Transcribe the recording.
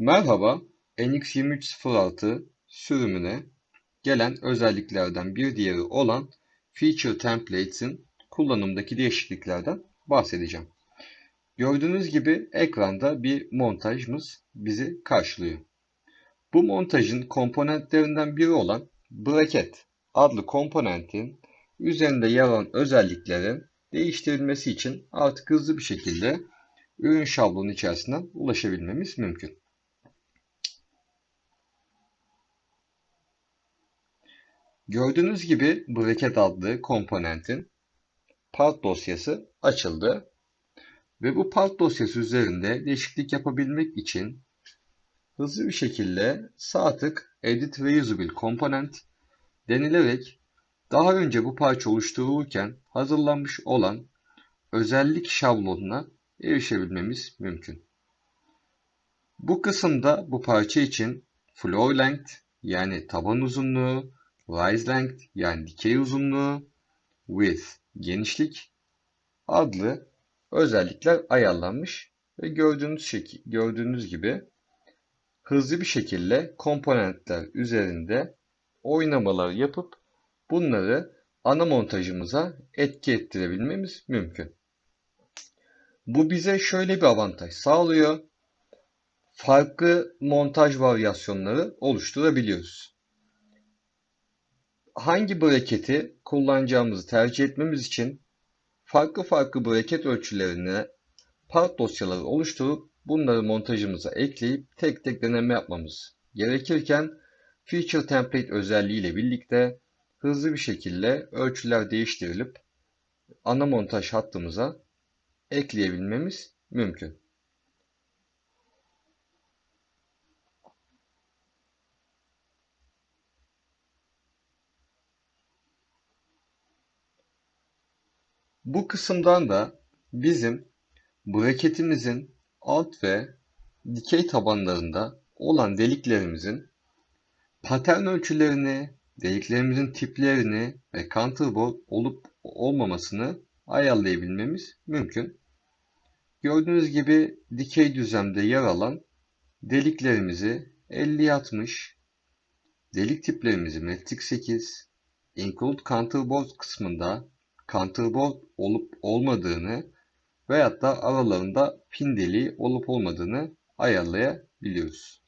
Merhaba, NX2306 sürümüne gelen özelliklerden bir diğeri olan Feature Templates'in kullanımdaki değişikliklerden bahsedeceğim. Gördüğünüz gibi ekranda bir montajımız bizi karşılıyor. Bu montajın komponentlerinden biri olan Bracket adlı komponentin üzerinde yer alan özelliklerin değiştirilmesi için artık hızlı bir şekilde ürün şablonu içerisinden ulaşabilmemiz mümkün. Gördüğünüz gibi Bracket adlı komponentin part dosyası açıldı. Ve bu part dosyası üzerinde değişiklik yapabilmek için hızlı bir şekilde sağ tık Edit Reusable Component denilerek daha önce bu parça oluşturulurken hazırlanmış olan özellik şablonuna erişebilmemiz mümkün. Bu kısımda bu parça için floor length yani taban uzunluğu, rise length yani dikey uzunluğu, width genişlik adlı özellikler ayarlanmış ve gördüğünüz şekil, gördüğünüz gibi hızlı bir şekilde komponentler üzerinde oynamalar yapıp bunları ana montajımıza etki ettirebilmemiz mümkün. Bu bize şöyle bir avantaj sağlıyor. Farklı montaj varyasyonları oluşturabiliyoruz. Hangi bracket'i kullanacağımızı tercih etmemiz için farklı farklı bracket ölçülerine part dosyaları oluşturup bunları montajımıza ekleyip tek tek deneme yapmamız gerekirken Feature Template özelliği ile birlikte hızlı bir şekilde ölçüler değiştirilip ana montaj hattımıza ekleyebilmemiz mümkün. Bu kısımdan da bizim braketimizin alt ve dikey tabanlarında olan deliklerimizin patern ölçülerini, deliklerimizin tiplerini ve counterbore olup olmamasını ayarlayabilmemiz mümkün. Gördüğünüz gibi dikey düzlemde yer alan deliklerimizi 50-60, delik tiplerimizi metrik 8, include counterboard kısmında counterbore olup olmadığını veyahut da aralarında pin deliği olup olmadığını ayarlayabiliyoruz.